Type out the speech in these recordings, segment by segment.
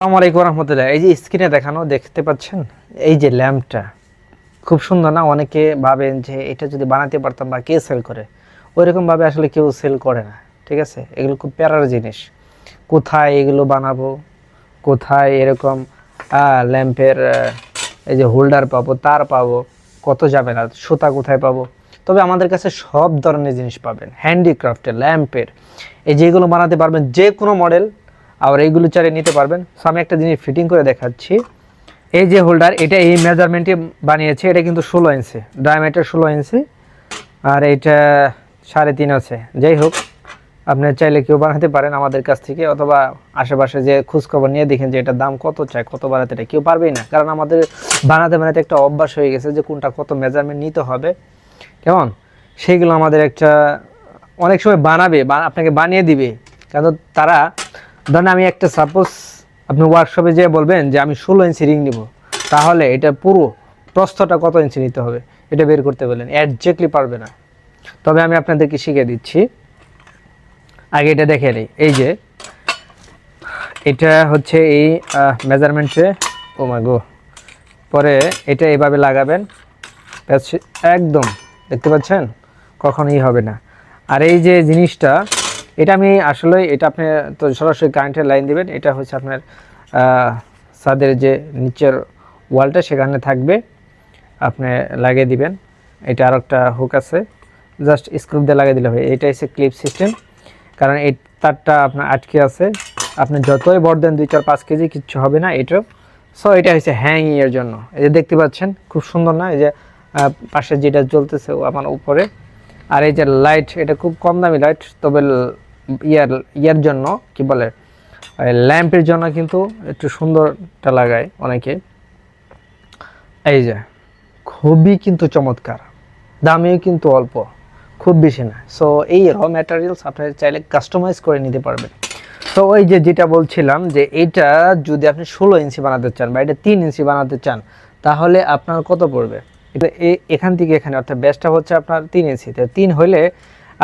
আসসালামু আলাইকুম রহমতুল্লাহ। এই যে স্ক্রিনে দেখানো, দেখতে পাচ্ছেন? এই যে ল্যাম্পটা, খুব সুন্দর না? অনেকে ভাবেন যে এটা যদি বানাতে পারতাম বা কে সেল করে? ওইরকমভাবে আসলে কেউ সেল করে না, ঠিক আছে? এগুলো খুব প্যারার জিনিস। কোথায় এগুলো বানাবো? কোথায় এরকম ল্যাম্পের এই যে হোল্ডার পাবো, তার পাবো? কত যাবে না? সুতা কোথায় পাবো? তবে আমাদের কাছে সব ধরনের জিনিস পাবেন। হ্যান্ডিক্রাফটের ল্যাম্পের। এই যেগুলো বানাতে পারবেন যে কোনো মডেল আর এইগুলো চালিয়ে নিতে পারবেন। সো আমি একটা জিনিস ফিটিং করে দেখাচ্ছি। এই যে হোল্ডার এটা এই মেজারমেন্টে বানিয়েছে, এটা কিন্তু ষোলো ইঞ্চি ডায়ামিটার ষোলো ইঞ্চি আর এটা সাড়ে তিন আছে। যাই হোক, আপনি চাইলে কেউ বানাতে পারেন আমাদের কাছ থেকে, অথবা আশেপাশে যে খোঁজখবর নিয়ে দেখেন যে এটার দাম কত চায়, কত বানাতে এটা কেউ পারবেই না। কারণ আমাদের বানাতে বানাতে একটা অভ্যাস হয়ে গেছে যে কোনটা কত মেজারমেন্ট নিতে হবে। কেমন? সেইগুলো আমাদের একটা অনেক সময় বানাবে আপনাকে বানিয়ে দিবে। কারণ তারা ধরেন আমি একটা সাপোজ আপনি ওয়ার্কশপে যেয়ে বলবেন যে আমি ষোলো ইঞ্চি রিং নিব, তাহলে এটা পুরো প্রস্থটা কত ইঞ্চি নিতে হবে? এটা বের করতে বললেন একজ্যাক্টলি পারবে না। তবে আমি আপনাদেরকে শিখিয়ে দিচ্ছি। আগে এটা দেখে নিই। এই যে, এটা হচ্ছে এই মেজারমেন্টে ও মা গো। পরে এটা এভাবে লাগাবেন একদম, দেখতে পাচ্ছেন? কখনোই হবে না। আর এই যে জিনিসটা এটা আমি আসলে, এটা আপনি তো সরাসরি কারেন্টের লাইন দিবেন, এটা হচ্ছে আপনার ছাদের যে নিচের ওয়ালটা সেখানে থাকবে, আপনি লাগিয়ে দিবেন। এটা আর একটা হুক আছে জাস্ট স্ক্রুপ দিয়ে লাগিয়ে দিলে হবে। এটা হচ্ছে ক্লিপ সিস্টেম কারণ এই তারটা আপনার আটকে আছে। আপনি যতই বড় দেন, দুই চার পাঁচ কেজি কিচ্ছু হবে না এটাও। সো এটা হচ্ছে হ্যাঙ্গিং এর জন্য। এই যে দেখতে পাচ্ছেন, খুব সুন্দর না? এই যে পাশে যেটা জ্বলতেছে আমার উপরে। আর এই যে লাইট এটা খুব কম দামি লাইট তবে ইয়ার ইয়ার জন্য, কি বলে ল্যাম্পের জন্য কিন্তু একটু সুন্দরটা লাগায় অনেকে। এই যে, খুবই কিন্তু চমৎকার, দামেও কিন্তু অল্প, খুব বেশি না। সো এই র ম্যাটেরিয়ালস আপনি চাইলে কাস্টমাইজ করে নিতে পারবেন। তো ওই যে যেটা বলছিলাম যে এটা যদি আপনি ষোলো ইঞ্চি বানাতে চান বা এটা তিন ইঞ্চি বানাতে চান, তাহলে আপনার কত পড়বে? এটা এখান থেকে এখানে, অর্থাৎ ব্যাসটা হচ্ছে আপনার তিন ইঞ্চি। তো তিন হলে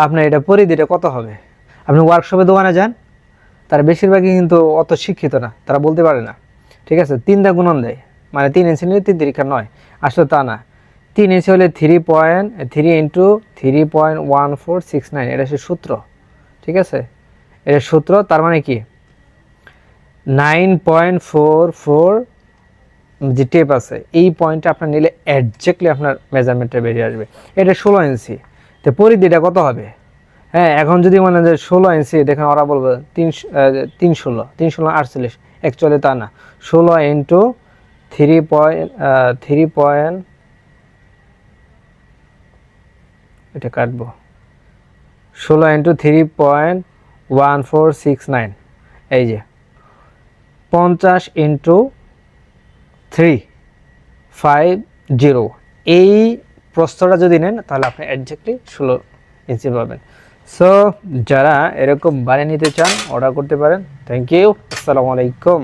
আপনার এটা পরিধিটা কত হবে? আপনি ওয়ার্কশপে দোকানে যান, তারা বেশিরভাগই কিন্তু অত শিক্ষিত না, তারা বলতে পারে না। ঠিক আছে? তিনটা গুণন দেয়। মানে তিন ইঞ্চি নিলে তিন তিরিকা নয়। আসলে তা না। তিন ইঞ্চি হলে three point three into three point one four six nine এটা হচ্ছে সূত্র। ঠিক আছে? এটা সূত্র, তার মানে কি? নাইন পয়েন্ট ফোর ফোর যে টেপ আছে, এই পয়েন্টটা আপনার নিলে একজ্যাক্টলি আপনার মেজারমেন্টটা বেরিয়ে আসবে। এটা ষোলো ইঞ্চি তো পরিধিটা কত হবে? হ্যাঁ এখন যদি মনে যে ষোলো ইঞ্চি দেখেন ওরা বলবে তিন তিন ষোলো তিন ষোলো আটচল্লিশ অ্যাকচুয়ালি তা না। ষোলো into three point three point এটা কাটবো। ষোলো into three point one four six nine এই যে। পঞ্চাশ ইন্টু থ্রি ফাইভ জিরো এই প্রস্তটা যদি নেন, তাহলে আপনি একজ্যাক্টলি ষোলো ইঞ্চি পাবেন। সো যারা এরকম বানিয়ে নিতে চান অর্ডার করতে পারেন। থ্যাংক ইউ আসসালামু আলাইকুম